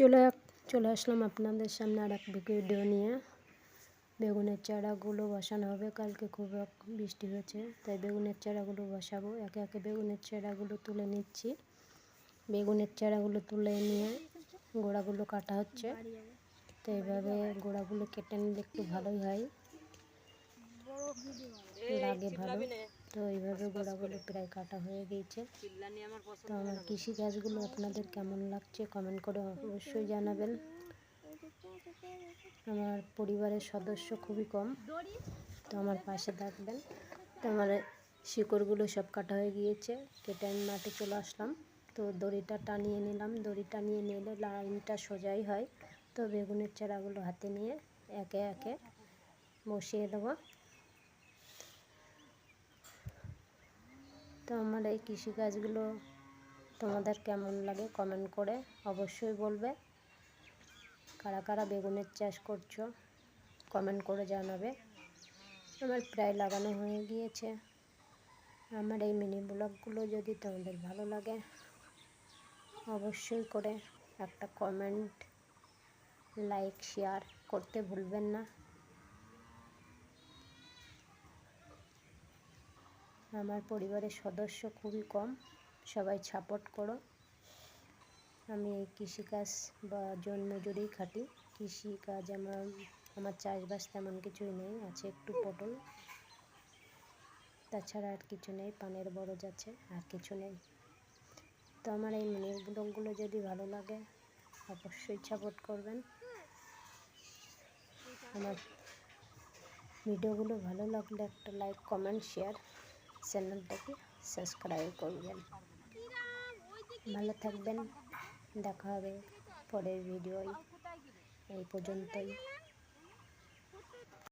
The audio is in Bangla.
চলে চলে আসলাম আপনাদের সামনে আর এক ভিডিও নিয়ে। বেগুনের চারাগুলো বসানো হবে, কালকে খুব বৃষ্টি হয়েছে, তাই বেগুনের চারাগুলো বসাবো। একে একে বেগুনের চারাগুলো তুলে নিচ্ছি। বেগুনের চারাগুলো তুলে নিয়ে গোড়াগুলো কাটা হচ্ছে। তো এইভাবে গোড়াগুলো কেটে নিলে একটু ভালোই হয়। লাগে ভালো। তো এইভাবে গোড়াগুলো প্রায় কাটা হয়ে গিয়েছে। তো আমার কৃষি কাজগুলো আপনাদের কেমন লাগছে কমেন্ট করে অবশ্যই জানাবেন। আমার পরিবারের সদস্য খুবই কম। তো আমার পাশে থাকবেন। তো আমার শিকড়গুলো সব কাটা হয়ে গিয়েছে। কেটে আমি মাঠে চলে আসলাম। তো দড়িটা টানিয়ে নিলাম। দড়ি টানিয়ে নিলে লাইনটা সোজাই হয়। তো বেগুনের চারাগুলো হাতে নিয়ে একে একে বসিয়ে দেবো। তো আমার এই কৃষিকাজগুলো তোমাদের কেমন লাগে কমেন্ট করে অবশ্যই বলবে। কারা কারা বেগুনের চাষ করছ কমেন্ট করে জানাবে। আমার প্রায় লাগানো হয়ে গিয়েছে। আমার এই মিনি ব্লগগুলো যদি তোমাদের ভালো লাগে, অবশ্যই করে একটা কমেন্ট লাইক শেয়ার করতে ভুলবেন না। আমার পরিবারের সদস্য খুবই কম, সবাই সাপোর্ট করো। আমি কৃষিকাজ বা জন্মজুড়েই খাটি। কৃষিকাজ আমার আমার চাষবাস তেমন কিছুই নেই, আছে একটু পটল। তাছাড়া আর কিছু নেই, পানের বরজ আছে, আর কিছু নেই। তো আমার এই মিনি ব্লগগুলো যদি ভালো লাগে, অবশ্যই সাপোর্ট করবেন। আমার ভিডিওগুলো ভালো লাগলে একটা লাইক কমেন্ট শেয়ার চ্যানেলটাকে সাবস্ক্রাইব করবেন। ভালো থাকবেন। দেখা হবে পরের ভিডিওয়। এই পর্যন্তই।